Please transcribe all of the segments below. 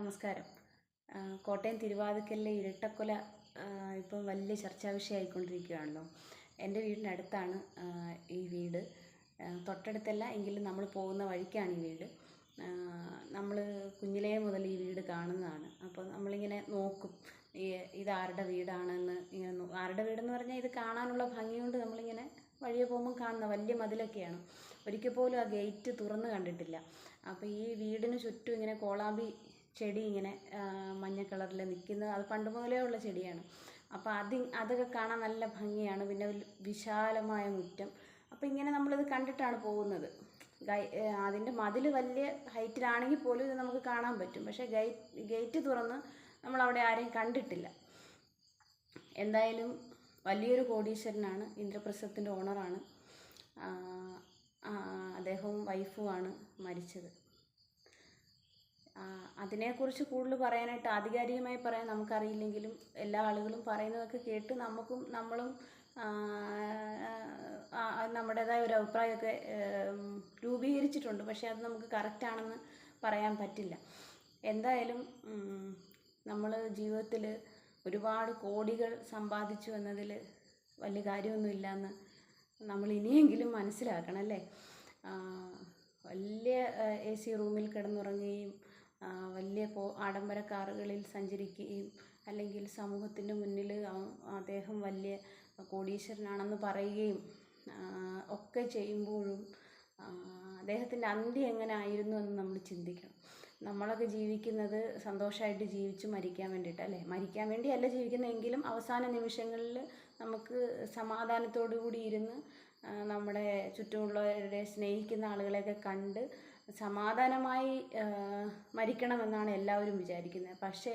നമസ്കാരം. കോട്ടയം തിരുവാതിക്കലിലെ ഇരട്ടക്കൊല ഇപ്പം വലിയ ചർച്ചാ വിഷയമായിക്കൊണ്ടിരിക്കുകയാണല്ലോ. എന്റെ വീടിനടുത്താണ് ഈ വീട്. തൊട്ടടുത്തല്ല എങ്കിലും നമ്മൾ പോകുന്ന വഴിക്കാണ് ഈ വീട്. നമ്മൾ കുഞ്ഞിലേ മുതൽ ഈ വീട് കാണുന്നതാണ്. അപ്പോൾ നമ്മളിങ്ങനെ നോക്കും ഈ ഇതാരുടെ വീടാണെന്ന് ഇങ്ങനെ ആരുടെ വീടെന്ന് പറഞ്ഞാൽ ഇത് കാണാനുള്ള ഭംഗിയുണ്ട് നമ്മളിങ്ങനെ വഴിയെ പോകുമ്പോൾ കാണുന്ന വലിയ മതിലൊക്കെയാണ്. ഒരിക്കൽ പോലും ആ ഗേറ്റ് തുറന്ന് കണ്ടിട്ടില്ല. അപ്പോൾ ഈ വീടിന് ചുറ്റും ഇങ്ങനെ കോളാമ്പി ചെടി ഇങ്ങനെ മഞ്ഞ കളറിൽ നിൽക്കുന്നത് അത് പണ്ട് മുതലേ ഉള്ള ചെടിയാണ്. അപ്പോൾ അത് അതൊക്കെ കാണാൻ നല്ല ഭംഗിയാണ്. പിന്നെ വിശാലമായ മുറ്റം. അപ്പോൾ ഇങ്ങനെ നമ്മളിത് കണ്ടിട്ടാണ് പോകുന്നത്. ഗൈ അതിന്റെ മതിൽ വലിയ ഹൈറ്റിലാണെങ്കിൽ പോലും ഇത് നമുക്ക് കാണാൻ പറ്റും. പക്ഷേ ഗൈറ്റ് ഗേറ്റ് തുറന്ന് നമ്മളവിടെ ആരെയും കണ്ടിട്ടില്ല. എന്തായാലും വലിയൊരു കോടീശ്വരനാണ്. ഇന്ദ്രപ്രസ്ഥത്തിന്റെ ഓണറാണ് അദ്ദേഹവും വൈഫുമാണ് മരിച്ചത്. അതിനെക്കുറിച്ച് കൂടുതൽ പറയാനായിട്ട് ആധികാരികമായി പറയാൻ നമുക്കറിയില്ലെങ്കിലും എല്ലാ ആളുകളും പറയുന്നതൊക്കെ കേട്ട് നമുക്കും നമ്മളും നമ്മുടേതായ ഒരു അഭിപ്രായമൊക്കെ രൂപീകരിച്ചിട്ടുണ്ട്. പക്ഷേ അത് നമുക്ക് കറക്റ്റാണെന്ന് പറയാൻ പറ്റില്ല. എന്തായാലും നമ്മൾ ജീവിതത്തിൽ ഒരുപാട് കോടികൾ സമ്പാദിച്ചു എന്നതിൽ വലിയ കാര്യമൊന്നുമില്ല എന്ന് നമ്മൾ ഇനിയെങ്കിലും മനസ്സിലാക്കണം അല്ലേ? വലിയ എ സി റൂമിൽ കിടന്നുറങ്ങുകയും വലിയ ആഡംബര കാറുകളിൽ സഞ്ചരിക്കുകയും അല്ലെങ്കിൽ സമൂഹത്തിന്റെ മുന്നിൽ അദ്ദേഹം വലിയ കോടീശ്വരനാണെന്ന് പറയുകയും ഒക്കെ ചെയ്യുമ്പോഴും അദ്ദേഹത്തിന്റെ അന്ത്യം എങ്ങനെ ആയിരുന്നു എന്ന് നമ്മൾ ചിന്തിക്കണം. നമ്മളൊക്കെ ജീവിക്കുന്നത് സന്തോഷമായിട്ട് ജീവിച്ച് മരിക്കാൻ വേണ്ടിയിട്ട് അല്ലേ? മരിക്കാൻ വേണ്ടിയല്ല ജീവിക്കുന്നതെങ്കിലും അവസാന നിമിഷങ്ങളിൽ നമുക്ക് സമാധാനത്തോടു കൂടി ഇരുന്ന് നമ്മുടെ ചുറ്റുമുള്ളവരെ സ്നേഹിക്കുന്ന ആളുകളെയൊക്കെ കണ്ട് സമാധാനമായി മരിക്കണമെന്നാണ് എല്ലാവരും വിചാരിക്കുന്നത്. പക്ഷേ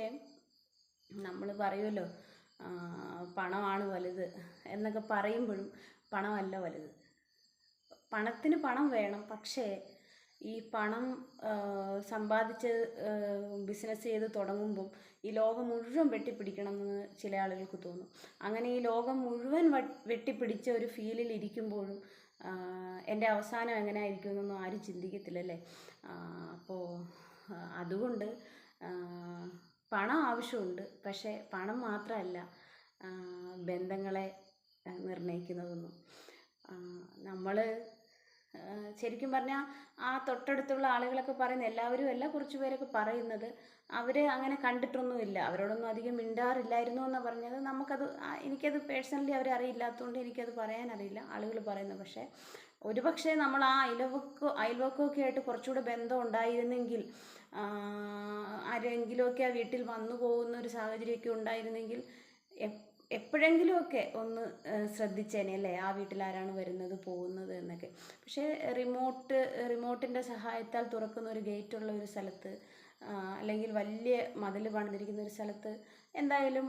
നമ്മൾ പറയുമല്ലോ പണമാണ് വലുത് എന്നൊക്കെ പറയുമ്പോഴും പണമല്ല വലുത്. പണത്തിന് പണം വേണം പക്ഷേ ഈ പണം സമ്പാദിച്ച് ബിസിനസ് ചെയ്ത് തുടങ്ങുമ്പം ഈ ലോകം മുഴുവൻ വെട്ടിപ്പിടിക്കണമെന്ന് ചില ആളുകൾക്ക് തോന്നും. അങ്ങനെ ഈ ലോകം മുഴുവൻ വെട്ടിപ്പിടിച്ച ഒരു ഫീലിൽ ഇരിക്കുമ്പോഴും എന്റെ അവസാനം എങ്ങനെ ആയിരിക്കും എന്നൊന്നും ആരും ചിന്തിക്കത്തില്ലല്ലേ അപ്പോൾ അതുകൊണ്ട് പണം ആവശ്യമുണ്ട്. പക്ഷേ പണം മാത്രമല്ല ബന്ധങ്ങളെ നിർണയിക്കുന്നതൊന്നും നമ്മൾ ശരിക്കും പറഞ്ഞാൽ ആ തൊട്ടടുത്തുള്ള ആളുകളൊക്കെ പറയുന്ന എല്ലാവരും അല്ല കുറച്ച് പേരൊക്കെ പറയുന്നത് അവർ അങ്ങനെ കണ്ടിട്ടൊന്നുമില്ല. അവരോടൊന്നും അധികം മിണ്ടാറില്ലായിരുന്നു എന്ന് പറഞ്ഞത്. നമുക്കത് എനിക്കത് പേഴ്സണലി അവരെ അറിയില്ലാത്തതുകൊണ്ട് എനിക്കത് പറയാനറിയില്ല ആളുകൾ പറയുന്നത് പക്ഷേ ഒരുപക്ഷെ നമ്മൾ ആ അയൽവക്കോ അയൽവക്കമൊക്കെ ആയിട്ട് കുറച്ചുകൂടെ ബന്ധം ഉണ്ടായിരുന്നെങ്കിൽ ആരെങ്കിലുമൊക്കെ ആ വീട്ടിൽ വന്നു പോകുന്ന ഒരു സാഹചര്യമൊക്കെ ഉണ്ടായിരുന്നെങ്കിൽ എപ്പോഴെങ്കിലുമൊക്കെ ഒന്ന് ശ്രദ്ധിച്ചേനെ അല്ലേ? ആ വീട്ടിൽ ആരാണ് വരുന്നത് പോകുന്നത് എന്നൊക്കെ. പക്ഷേ റിമോട്ട് റിമോട്ടിന്റെ സഹായത്താൽ തുറക്കുന്ന ഒരു ഗേറ്റ് ഉള്ള ഒരു സ്ഥലത്ത് അല്ലെങ്കിൽ വലിയ മതിൽ പണിതിരിക്കുന്ന ഒരു സ്ഥലത്ത് എന്തായാലും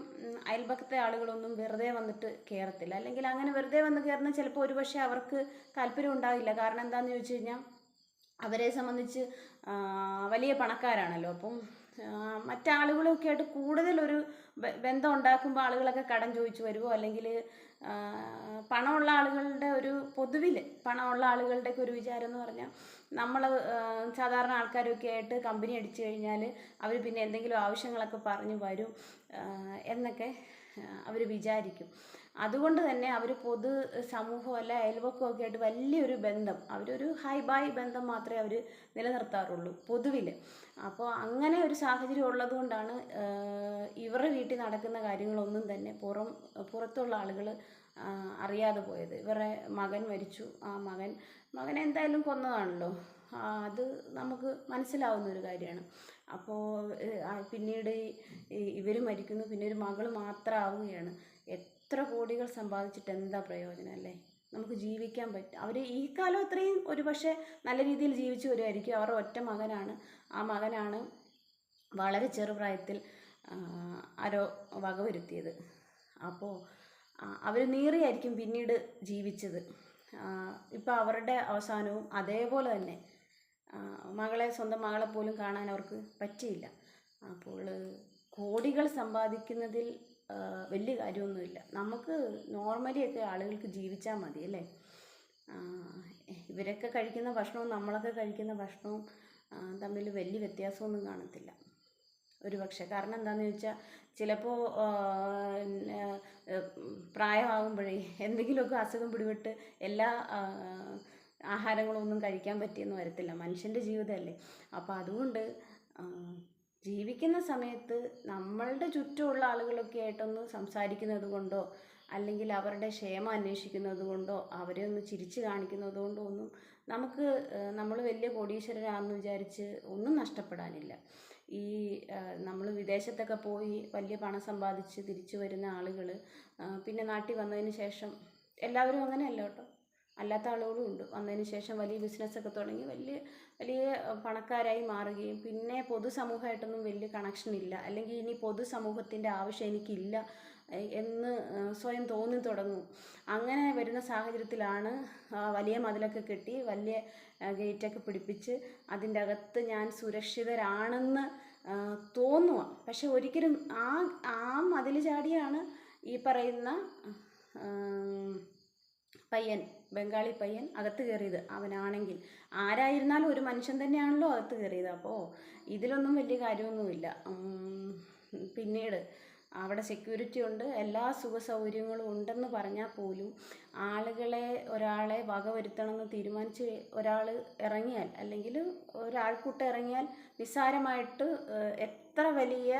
അയൽപക്കത്തെ ആളുകളൊന്നും വെറുതെ വന്നിട്ട് കയറത്തില്ല അല്ലെങ്കിൽ അങ്ങനെ വെറുതെ വന്ന് കയറുന്ന ചിലപ്പോൾ ഒരുപക്ഷെ അവർക്ക് താല്പര്യം ഉണ്ടാവില്ല. കാരണം എന്താണെന്ന് ചോദിച്ചു കഴിഞ്ഞാൽ അവരെ സംബന്ധിച്ച് വലിയ പണക്കാരാണല്ലോ. അപ്പം മറ്റാളുകളൊക്കെ ആയിട്ട് കൂടുതലൊരു ബന്ധം ഉണ്ടാക്കുമ്പോൾ ആളുകളൊക്കെ കടം ചോദിച്ചു വരുമോ അല്ലെങ്കിൽ പണമുള്ള ആളുകളുടെ ഒരു പൊതുവിൽ പണമുള്ള ആളുകളുടെയൊക്കെ ഒരു വിചാരം എന്ന് പറഞ്ഞാൽ നമ്മൾ സാധാരണ ആൾക്കാരൊക്കെ ആയിട്ട് കമ്പനി അടിച്ചു കഴിഞ്ഞാൽ അവർ പിന്നെ എന്തെങ്കിലും ആവശ്യങ്ങളൊക്കെ പറഞ്ഞു വരും എന്നൊക്കെ അവർ വിചാരിക്കും. അതുകൊണ്ട് തന്നെ അവർ പൊതു സമൂഹം അല്ല അയൽവക്കമൊക്കെ ആയിട്ട് വലിയൊരു ബന്ധം. അവരൊരു ഹൈ ബൈ ബന്ധം മാത്രമേ അവർ നിലനിർത്താറുള്ളൂ പൊതുവിൽ അപ്പോൾ അങ്ങനെ ഒരു സാഹചര്യം ഉള്ളത് കൊണ്ടാണ് ഇവരുടെ വീട്ടിൽ നടക്കുന്ന കാര്യങ്ങളൊന്നും തന്നെ പുറം പുറത്തുള്ള ആളുകൾ അറിയാതെ പോയത്. ഇവരുടെ മകൻ മരിച്ചു. ആ മകൻ മകൻ എന്തായാലും കൊന്നതാണല്ലോ. അത് നമുക്ക് മനസ്സിലാവുന്ന ഒരു കാര്യമാണ്. അപ്പോൾ പിന്നീട് ഇവർ മരിക്കുന്നു പിന്നെ ഒരു മകൾ മാത്രമാവുകയാണ് എത്ര കോടികൾ സമ്പാദിച്ചിട്ട് എന്താ പ്രയോജനം അല്ലേ? നമുക്ക് ജീവിക്കാൻ പറ്റും അവർ ഈ കാലം അത്രയും ഒരു പക്ഷേ നല്ല രീതിയിൽ ജീവിച്ചു വരുമായിരിക്കും അവരുടെ ഒറ്റ മകനാണ്. ആ മകനാണ് വളരെ ചെറുപ്രായത്തിൽ ആരോ വകവരുത്തിയത്. അപ്പോൾ അവർ നീറിയായിരിക്കും പിന്നീട് ജീവിച്ചത്. ഇപ്പോൾ അവരുടെ അവസാനവും അതേപോലെ തന്നെ. മകളെ സ്വന്തം മകളെ പോലും കാണാൻ അവർക്ക് പറ്റിയില്ല. അപ്പോൾ കോടികൾ സമ്പാദിക്കുന്നതിൽ വലിയ കാര്യമൊന്നുമില്ല. നമുക്ക് നോർമലിയൊക്കെ ആളുകൾക്ക് ജീവിച്ചാൽ മതി അല്ലേ? ഇവരൊക്കെ കഴിക്കുന്ന ഭക്ഷണവും നമ്മളൊക്കെ കഴിക്കുന്ന ഭക്ഷണവും തമ്മിൽ വലിയ വ്യത്യാസമൊന്നും കാണത്തില്ല. ഒരു പക്ഷേ കാരണം എന്താണെന്ന് ചോദിച്ചാൽ ചിലപ്പോൾ പ്രായമാകുമ്പോഴേ എന്തെങ്കിലുമൊക്കെ അസുഖം പിടിപെട്ട് എല്ലാ ആഹാരങ്ങളൊന്നും കഴിക്കാൻ പറ്റിയെന്ന് വരത്തില്ല. മനുഷ്യന്റെ ജീവിതമല്ലേ. അപ്പോൾ അതുകൊണ്ട് ജീവിക്കുന്ന സമയത്ത് നമ്മളുടെ ചുറ്റുമുള്ള ആളുകളൊക്കെ ആയിട്ടൊന്ന് സംസാരിക്കുന്നത് കൊണ്ടോ അല്ലെങ്കിൽ അവരുടെ ക്ഷേമം അന്വേഷിക്കുന്നത് കൊണ്ടോ അവരെ ഒന്ന് ചിരിച്ച് കാണിക്കുന്നത് കൊണ്ടോ ഒന്നും നമുക്ക് നമ്മൾ വലിയ കോടീശ്വരനാണെന്ന് വിചാരിച്ച് ഒന്നും നഷ്ടപ്പെടാനില്ല. ഈ നമ്മൾ വിദേശത്തൊക്കെ പോയി വലിയ പണം സമ്പാദിച്ച് തിരിച്ചു വരുന്ന ആളുകൾ പിന്നെ നാട്ടിൽ വന്നതിന് ശേഷം എല്ലാവരും അങ്ങനെയല്ല കേട്ടോ. അല്ലാത്ത ആളുകളും ഉണ്ട്. വന്നതിന് ശേഷം വലിയ ബിസിനസ്സൊക്കെ തുടങ്ങി വലിയ വലിയ പണക്കാരായി മാറുകയും പിന്നെ പൊതുസമൂഹമായിട്ടൊന്നും വലിയ കണക്ഷൻ ഇല്ല. അല്ലെങ്കിൽ ഇനി പൊതുസമൂഹത്തിന്റെ ആവശ്യം എനിക്കില്ല എന്ന് സ്വയം തോന്നി തുടങ്ങും. അങ്ങനെ വരുന്ന സാഹചര്യത്തിലാണ് വലിയ മതിലൊക്കെ കെട്ടി വലിയ ഗേറ്റൊക്കെ പിടിപ്പിച്ച് അതിന്റെ അകത്ത് ഞാൻ സുരക്ഷിതരാണെന്ന് തോന്നുക. പക്ഷെ ഒരിക്കലും ആ ആ മതിൽ ചാടിയാണ് ഈ പറയുന്ന പയ്യൻ. ബംഗാളി പയ്യൻ അകത്ത് കയറിയത്. അവനാണെങ്കിൽ ആരായിരുന്നാലും ഒരു മനുഷ്യൻ തന്നെയാണല്ലോ അകത്ത് കയറിയത്. അപ്പോൾ ഇതിലൊന്നും വലിയ കാര്യമൊന്നുമില്ല. പിന്നീട് അവിടെ സെക്യൂരിറ്റി ഉണ്ട്. എല്ലാ സുഖ സൗകര്യങ്ങളും ഉണ്ടെന്ന് പറഞ്ഞാൽ പോലും ആളുകളെ ഒരാളെ വകവരുത്തണമെന്ന് തീരുമാനിച്ച് ഒരാൾ ഇറങ്ങിയാൽ അല്ലെങ്കിൽ ഒരാൾക്കൂട്ടം ഇറങ്ങിയാൽ നിസ്സാരമായിട്ട് എത്ര വലിയ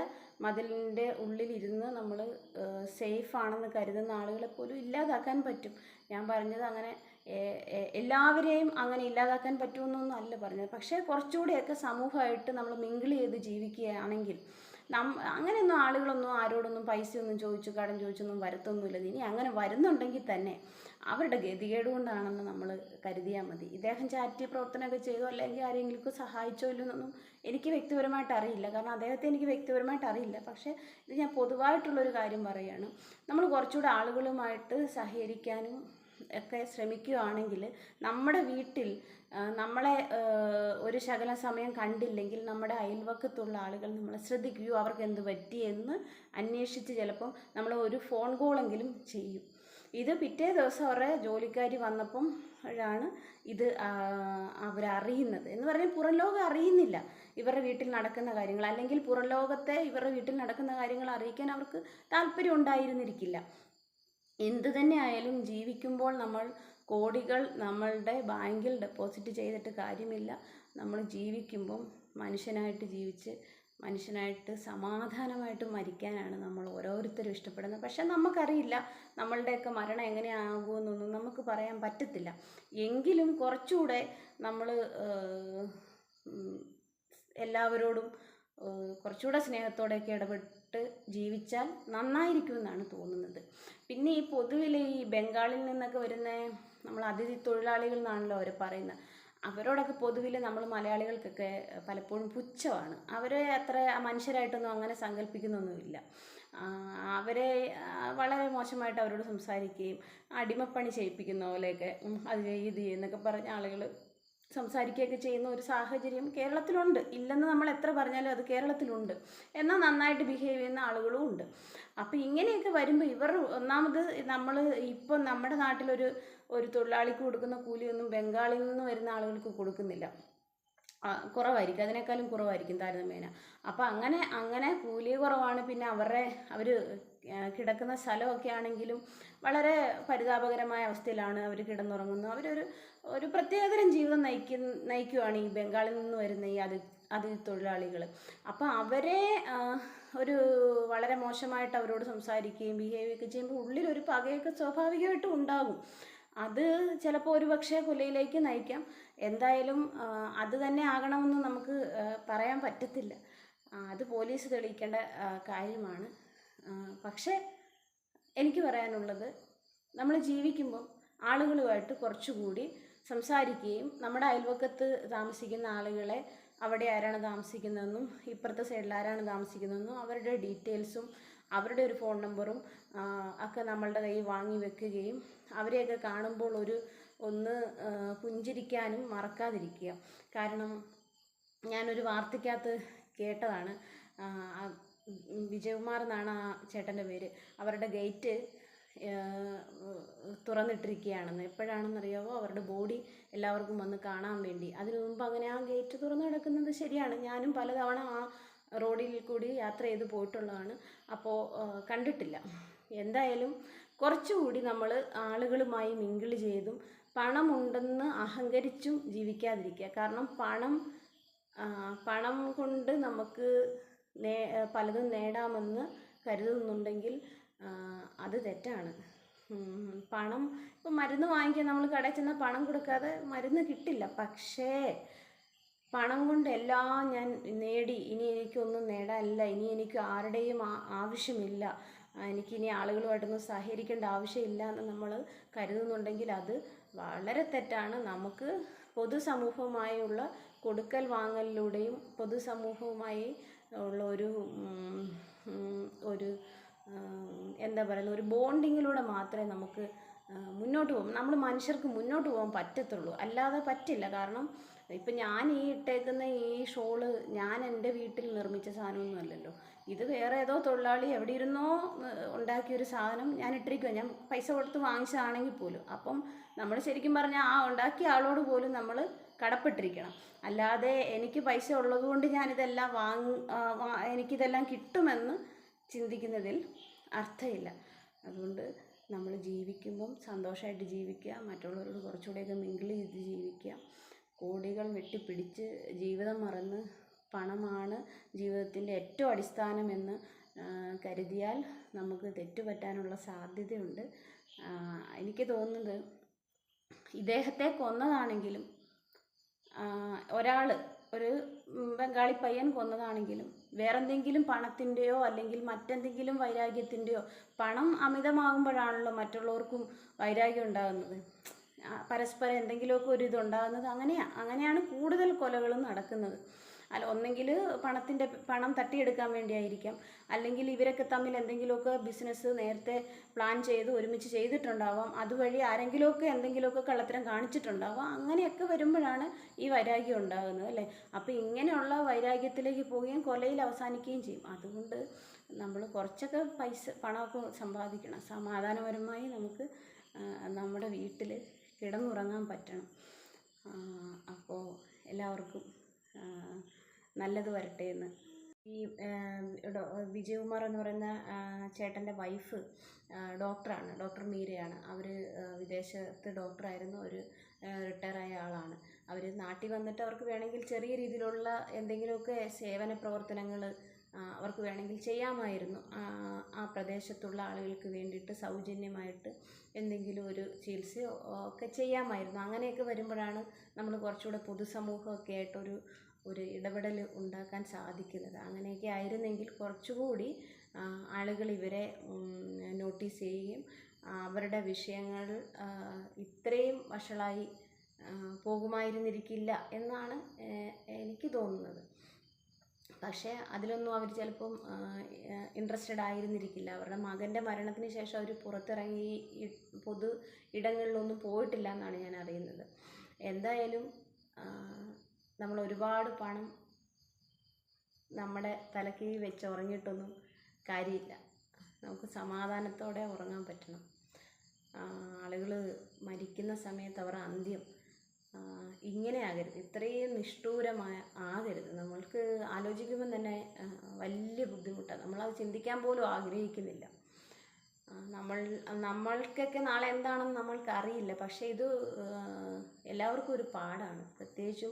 മതിലിന്റെ ഉള്ളിലിരുന്ന് നമ്മൾ സേഫ് ആണെന്ന് കരുതുന്ന ആളുകളെ പോലും ഇല്ലാതാക്കാൻ പറ്റും. ഞാൻ പറഞ്ഞത് അങ്ങനെ എല്ലാവരെയും അങ്ങനെ ഇല്ലാതാക്കാൻ പറ്റുമെന്നൊന്നും അല്ല പറഞ്ഞത്. പക്ഷേ കുറച്ചുകൂടിയൊക്കെ സമൂഹമായിട്ട് നമ്മൾ മിങ്കിൾ ചെയ്ത് ജീവിക്കുകയാണെങ്കിൽ നം അങ്ങനെയൊന്നും ആളുകളൊന്നും ആരോടൊന്നും പൈസയൊന്നും ചോദിച്ചു കടം ചോദിച്ചൊന്നും വരത്തൊന്നുമില്ല. ഇനി അങ്ങനെ വരുന്നുണ്ടെങ്കിൽ തന്നെ അവരുടെ ഗതികേട് കൊണ്ടാണെന്ന് നമ്മൾ കരുതിയാൽ മതി. ഇദ്ദേഹം ചാരിറ്റി പ്രവർത്തനമൊക്കെ ചെയ്തോ അല്ലെങ്കിൽ ആരെങ്കിലും സഹായിച്ചോ ഇല്ലെന്നൊന്നും എനിക്ക് വ്യക്തിപരമായിട്ട് അറിയില്ല. കാരണം അദ്ദേഹത്തെ എനിക്ക് വ്യക്തിപരമായിട്ട് അറിയില്ല. പക്ഷേ ഇത് ഞാൻ പൊതുവായിട്ടുള്ളൊരു കാര്യം പറയുകയാണ്. നമ്മൾ കുറച്ചുകൂടെ ആളുകളുമായിട്ട് സഹകരിക്കാനും ഒക്കെ ശ്രമിക്കുകയാണെങ്കിൽ നമ്മുടെ വീട്ടിൽ നമ്മളെ ഒരു ശകല സമയം കണ്ടില്ലെങ്കിൽ നമ്മുടെ അയൽവക്കത്തുള്ള ആളുകൾ നമ്മളെ ശ്രദ്ധിക്കുകയോ അവർക്ക് എന്ത് പറ്റി എന്ന് അന്വേഷിച്ച് ചിലപ്പം നമ്മൾ ഒരു ഫോൺ കോളെങ്കിലും ചെയ്യും. ഇത് പിറ്റേ ദിവസം അവരുടെ ജോലിക്കാരി വന്നപ്പം ാണ് ഇത് അവരറിയുന്നത്. എന്ന് പറഞ്ഞാൽ പുറം ലോകം അറിയുന്നില്ല ഇവരുടെ വീട്ടിൽ നടക്കുന്ന കാര്യങ്ങൾ. അല്ലെങ്കിൽ പുറം ലോകത്തെ ഇവരുടെ വീട്ടിൽ നടക്കുന്ന കാര്യങ്ങൾ അറിയിക്കാൻ അവർക്ക് താല്പര്യം ഉണ്ടായിരുന്നിരിക്കില്ല. എന്ത് തന്നെ ആയാലും ജീവിക്കുമ്പോൾ നമ്മൾ കോടികൾ നമ്മളുടെ ബാങ്കിൽ ഡെപ്പോസിറ്റ് ചെയ്തിട്ട് കാര്യമില്ല. നമ്മൾ ജീവിക്കുമ്പം മനുഷ്യനായിട്ട് ജീവിച്ച് മനുഷ്യനായിട്ട് സമാധാനമായിട്ട് മരിക്കാനാണ് നമ്മൾ ഓരോരുത്തരും ഇഷ്ടപ്പെടുന്നത്. പക്ഷെ നമുക്കറിയില്ല നമ്മളുടെയൊക്കെ മരണം എങ്ങനെയാകുമെന്നൊന്നും നമുക്ക് പറയാൻ പറ്റത്തില്ല. എങ്കിലും കുറച്ചുകൂടെ നമ്മൾ എല്ലാവരോടും കുറച്ചുകൂടെ സ്നേഹത്തോടെയൊക്കെ ഇടപെട്ട് ജീവിച്ചാൽ നന്നായിരിക്കുമെന്നാണ് തോന്നുന്നത്. പിന്നെ ഈ പൊതുവിൽ ഈ ബംഗാളിൽ നിന്നൊക്കെ വരുന്ന നമ്മൾ അതിഥി തൊഴിലാളികൾ എന്നാണല്ലോ അവർ പറയുന്നത്. അവരോടൊക്കെ പൊതുവിൽ നമ്മൾ മലയാളികൾക്കൊക്കെ പലപ്പോഴും പുച്ഛമാണ്. അവരെ അത്ര മനുഷ്യരായിട്ടൊന്നും അങ്ങനെ സങ്കല്പിക്കുന്നൊന്നുമില്ല. അവരെ വളരെ മോശമായിട്ട് അവരോട് സംസാരിക്കുകയും അടിമപ്പണി ചെയ്യിപ്പിക്കുന്ന പോലെയൊക്കെ അത് ചെയ്യ് എന്നൊക്കെ പറഞ്ഞ ആളുകൾ സംസാരിക്കുകയൊക്കെ ചെയ്യുന്ന ഒരു സാഹചര്യം കേരളത്തിലുണ്ട്. ഇല്ലെന്ന് നമ്മൾ എത്ര പറഞ്ഞാലും അത് കേരളത്തിലുണ്ട്. എന്നാൽ നന്നായിട്ട് ബിഹേവ് ചെയ്യുന്ന ആളുകളും ഉണ്ട്. അപ്പോൾ ഇങ്ങനെയൊക്കെ വരുമ്പോൾ ഇവർ ഒന്നാമത് നമ്മൾ ഇപ്പം നമ്മുടെ നാട്ടിലൊരു ഒരു തൊഴിലാളിക്ക് കൊടുക്കുന്ന കൂലിയൊന്നും ബംഗാളിൽ നിന്ന് വരുന്ന ആളുകൾക്ക് കൊടുക്കുന്നില്ല. കുറവായിരിക്കും. അതിനേക്കാളും കുറവായിരിക്കും താരതമ്യേന. അപ്പോൾ അങ്ങനെ അങ്ങനെ കൂലി കുറവാണ്. പിന്നെ അവരുടെ അവർ കിടക്കുന്ന സ്ഥലമൊക്കെ ആണെങ്കിലും വളരെ പരിതാപകരമായ അവസ്ഥയിലാണ് അവർ കിടന്നുറങ്ങുന്നത്. അവരൊരു ഒരു പ്രത്യേകതരം ജീവിതം നയിക്കുന്ന നയിക്കുവാണ് ഈ ബംഗാളിൽ നിന്ന് വരുന്ന ഈ അതി അതിഥി തൊഴിലാളികൾ അപ്പോൾ അവരെ ഒരു വളരെ മോശമായിട്ട് അവരോട് സംസാരിക്കുകയും ബിഹേവ് ഒക്കെ ചെയ്യുമ്പോൾ ഉള്ളിലൊരു പകയൊക്കെ സ്വാഭാവികമായിട്ടും ഉണ്ടാകും. അത് ചിലപ്പോൾ ഒരു പക്ഷേ കൊലയിലേക്ക് നയിക്കാം. എന്തായാലും അത് തന്നെ ആകണമെന്ന് നമുക്ക് പറയാൻ പറ്റത്തില്ല. അത് പോലീസ് തെളിയിക്കേണ്ട കാര്യമാണ്. പക്ഷേ എനിക്ക് പറയാനുള്ളത് നമ്മൾ ജീവിക്കുമ്പം ആളുകളുമായിട്ട് കുറച്ചുകൂടി സംസാരിക്കുകയും നമ്മുടെ അയൽവക്കത്ത് താമസിക്കുന്ന ആളുകളെ അവിടെ ആരാണ് താമസിക്കുന്നതെന്നും ഇപ്പുറത്തെ സൈഡിൽ ആരാണ് താമസിക്കുന്നതെന്നും അവരുടെ ഡീറ്റെയിൽസും അവരുടെ ഒരു ഫോൺ നമ്പറും ഒക്കെ നമ്മളുടെ കയ്യിൽ വാങ്ങി വെക്കുകയും അവരെയൊക്കെ കാണുമ്പോൾ ഒരു ഒന്ന് പുഞ്ചിരിക്കാനും മറക്കാതിരിക്കുക. കാരണം ഞാനൊരു വാർത്തയ്ക്കകത്ത് കേട്ടതാണ് വിജയകുമാർ എന്നാണ് ആ ചേട്ടന്റെ പേര്. അവരുടെ ഗേറ്റ് തുറന്നിട്ടിരിക്കുകയാണെന്ന്. എപ്പോഴാണെന്നറിയാവോ? അവരുടെ ബോഡി എല്ലാവർക്കും വന്ന് കാണാൻ വേണ്ടി. അതിനു മുമ്പ് അങ്ങനെ ആ ഗേറ്റ് തുറന്നു കിടക്കുന്നത് ശരിയാണ്. ഞാനും പലതവണ ആ റോഡിൽ കൂടി യാത്ര ചെയ്ത് പോയിട്ടുള്ളതാണ്. അപ്പോൾ കണ്ടിട്ടില്ല. എന്തായാലും കുറച്ചുകൂടി നമ്മൾ ആളുകളുമായി മിങ്കിൾ ചെയ്തും പണമുണ്ടെന്ന് അഹങ്കരിച്ചും ജീവിക്കാതിരിക്കുക. കാരണം പണം പണം കൊണ്ട് നമുക്ക് പലതും നേടാമെന്ന് കരുതുന്നുണ്ടെങ്കിൽ അത് തെറ്റാണ്. പണം ഇപ്പം മരുന്ന് വാങ്ങിക്കാൻ നമ്മൾ കടയിൽ ചെന്നാൽ പണം കൊടുക്കാതെ മരുന്ന് കിട്ടില്ല. പക്ഷേ പണം കൊണ്ട് എല്ലാം ഞാൻ നേടി. ഇനി എനിക്കൊന്നും നേടാനില്ല. ഇനി എനിക്ക് ആരുടെയും ആവശ്യമില്ല. എനിക്കിനി ആളുകളുമായിട്ടൊന്നും സഹകരിക്കേണ്ട ആവശ്യമില്ല എന്ന് നമ്മൾ കരുതുന്നുണ്ടെങ്കിൽ അത് വളരെ തെറ്റാണ്. നമുക്ക് പൊതുസമൂഹവുമായുള്ള കൊടുക്കൽ വാങ്ങലിലൂടെയും പൊതുസമൂഹവുമായി ഉള്ള ഒരു ഒരു എന്താ പറയുന്നത് ഒരു ബോണ്ടിങ്ങിലൂടെ മാത്രമേ നമുക്ക് മുന്നോട്ട് പോകും. നമ്മൾ മനുഷ്യർക്ക് മുന്നോട്ട് പോകാൻ പറ്റത്തുള്ളൂ. അല്ലാതെ പറ്റില്ല. കാരണം ഇപ്പം ഞാൻ ഈ ഇട്ടേക്കുന്ന ഈ ഷോൾ ഞാൻ എന്റെ വീട്ടിൽ നിർമ്മിച്ച സാധനമൊന്നും അല്ലല്ലോ. ഇത് വേറെ ഏതോ തൊഴിലാളി എവിടെ ഇരുന്നോ ഉണ്ടാക്കിയൊരു സാധനം ഞാൻ ഇട്ടിരിക്കുക ഞാൻ പൈസ കൊടുത്ത് വാങ്ങിച്ചതാണെങ്കിൽ പോലും. അപ്പം നമ്മൾ ശരിക്കും പറഞ്ഞാൽ ആ ഉണ്ടാക്കിയ ആളോട് പോലും നമ്മൾ കടപ്പെട്ടിരിക്കണം. അല്ലാതെ എനിക്ക് പൈസ ഉള്ളതുകൊണ്ട് ഞാനിതെല്ലാം വാങ് എനിക്കിതെല്ലാം കിട്ടുമെന്ന് ചിന്തിക്കുന്നതിൽ അർത്ഥമില്ല. അതുകൊണ്ട് നമ്മൾ ജീവിക്കുമ്പം സന്തോഷമായിട്ട് ജീവിക്കുക മറ്റുള്ളവരോട് കുറച്ചുകൂടെയൊക്കെ മിങ്കിൾ ചെയ്ത് ജീവിക്കുക. കോടികൾ വെട്ടിപ്പിടിച്ച് ജീവിതം മറന്ന് പണമാണ് ജീവിതത്തിന്റെ ഏറ്റവും അടിസ്ഥാനമെന്ന് കരുതിയാൽ നമുക്ക് തെറ്റുപറ്റാനുള്ള സാധ്യതയുണ്ട്. എനിക്ക് തോന്നുന്നത് ഇദ്ദേഹത്തെ കൊന്നതാണെങ്കിലും ഒരാൾ ഒരു ബംഗാളി പയ്യൻ കൊന്നതാണെങ്കിലും വേറെന്തെങ്കിലും പണത്തിന്റെയോ അല്ലെങ്കിൽ മറ്റെന്തെങ്കിലും വൈരാഗ്യത്തിന്റെയോ പണം അമിതമാകുമ്പോഴാണല്ലോ മറ്റുള്ളവർക്കും വൈരാഗ്യം ഉണ്ടാകുന്നത്. പരസ്പരം എന്തെങ്കിലുമൊക്കെ ഒരു ഇതുണ്ടാകുന്നത്. അങ്ങനെയാണ് അങ്ങനെയാണ് കൂടുതൽ കൊലകളും നടക്കുന്നത്. അല്ല ഒന്നെങ്കിൽ പണത്തിന്റെ പണം തട്ടിയെടുക്കാൻ വേണ്ടിയായിരിക്കാം. അല്ലെങ്കിൽ ഇവരൊക്കെ തമ്മിൽ എന്തെങ്കിലുമൊക്കെ ബിസിനസ് നേരത്തെ പ്ലാൻ ചെയ്ത് ഒരുമിച്ച് ചെയ്തിട്ടുണ്ടാവാം. അതുവഴി ആരെങ്കിലുമൊക്കെ എന്തെങ്കിലുമൊക്കെ കള്ളത്തരം കാണിച്ചിട്ടുണ്ടാവാം. അങ്ങനെയൊക്കെ വരുമ്പോഴാണ് ഈ വൈരാഗ്യം ഉണ്ടാകുന്നത് അല്ലേ? അപ്പോൾ ഇങ്ങനെയുള്ള വൈരാഗ്യത്തിലേക്ക് പോവുകയും കൊലയിൽ അവസാനിക്കുകയും ചെയ്യും. അതുകൊണ്ട് നമ്മൾ കുറച്ചൊക്കെ പൈസ പണമൊക്കെ സമ്പാദിക്കണം. സമാധാനപരമായി നമുക്ക് നമ്മുടെ വീട്ടിൽ കിടന്നുറങ്ങാൻ പറ്റണം. അപ്പോൾ എല്ലാവർക്കും നല്ലത് വരട്ടെ എന്ന്. ഈ വിജയകുമാർ എന്ന് പറയുന്ന ചേട്ടന്റെ വൈഫ് ഡോക്ടറാണ് ഡോക്ടർ മീരയാണ്. അവർ വിദേശത്ത് ഡോക്ടറായിരുന്നു. ഒരു റിട്ടയറായ ആളാണ്. അവർ നാട്ടിൽ വന്നിട്ട് അവർക്ക് വേണമെങ്കിൽ ചെറിയ രീതിയിലുള്ള എന്തെങ്കിലുമൊക്കെ സേവന പ്രവർത്തനങ്ങൾ അവർക്ക് വേണമെങ്കിൽ ചെയ്യാമായിരുന്നു. ആ പ്രദേശത്തുള്ള ആളുകൾക്ക് വേണ്ടിയിട്ട് സൗജന്യമായിട്ട് എന്തെങ്കിലും ഒരു ചികിത്സയോ ഒക്കെ ചെയ്യാമായിരുന്നു. അങ്ങനെയൊക്കെ വരുമ്പോഴാണ് നമ്മൾ കുറച്ചുകൂടെ പൊതുസമൂഹമൊക്കെ ആയിട്ടൊരു ഒരു ഇടപെടൽ ഉണ്ടാക്കാൻ സാധിക്കുന്നത്. അങ്ങനെയൊക്കെ ആയിരുന്നെങ്കിൽ കുറച്ചുകൂടി ആളുകൾ ഇവരെ നോട്ടീസ് ചെയ്യുകയും അവരുടെ വിഷയങ്ങൾ ഇത്രയും വഷളായി പോകുമായിരുന്നിരിക്കില്ല എന്നാണ് എനിക്ക് തോന്നുന്നത്. പക്ഷേ അതിലൊന്നും അവർ ചിലപ്പം ഇൻട്രസ്റ്റഡ് ആയിരുന്നിരിക്കില്ല. അവരുടെ മകന്റെ മരണത്തിന് ശേഷം അവർ പുറത്തിറങ്ങി പൊതു ഇടങ്ങളിലൊന്നും പോയിട്ടില്ല എന്നാണ് ഞാൻ അറിയുന്നത്. എന്തായാലും നമ്മൾ ഒരുപാട് പണം നമ്മുടെ തലക്കീഴിൽ വെച്ച് ഉറങ്ങിയിട്ടൊന്നും കാര്യമില്ല. നമുക്ക് സമാധാനത്തോടെ ഉറങ്ങാൻ പറ്റണം. ആളുകൾ മരിക്കുന്ന സമയത്ത് അവർ അന്ത്യം ഇങ്ങനെ ആകരുത്. ഇത്രയും നിഷ്ഠൂരമായ ആകരുത്. നമ്മൾക്ക് ആലോചിക്കുമ്പോൾ തന്നെ വലിയ ബുദ്ധിമുട്ടാണ്. നമ്മളത് ചിന്തിക്കാൻ പോലും ആഗ്രഹിക്കുന്നില്ല. നമ്മൾ നമ്മൾക്കൊക്കെ നാളെ എന്താണെന്ന് നമ്മൾക്ക് അറിയില്ല പക്ഷേ ഇത് എല്ലാവർക്കും ഒരു പാടാണ്. പ്രത്യേകിച്ചും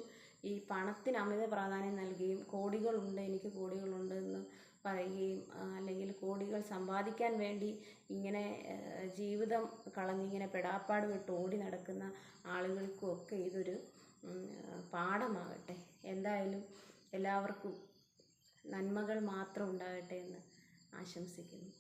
ഈ പണത്തിന് അമിത പ്രാധാന്യം നൽകുകയും കോടികളുണ്ട് എനിക്ക് കോടികളുണ്ട് എന്ന് പറയുകയും അല്ലെങ്കിൽ കോടികൾ സമ്പാദിക്കാൻ വേണ്ടി ഇങ്ങനെ ജീവിതം കളഞ്ഞിങ്ങനെ പെടാപ്പാട് വിട്ട് ഓടി നടക്കുന്ന ആളുകൾക്കും ഒക്കെ ഇതൊരു പാഠമാകട്ടെ. എന്തായാലും എല്ലാവർക്കും നന്മകൾ മാത്രം ഉണ്ടാകട്ടെ എന്ന് ആശംസിക്കുന്നു.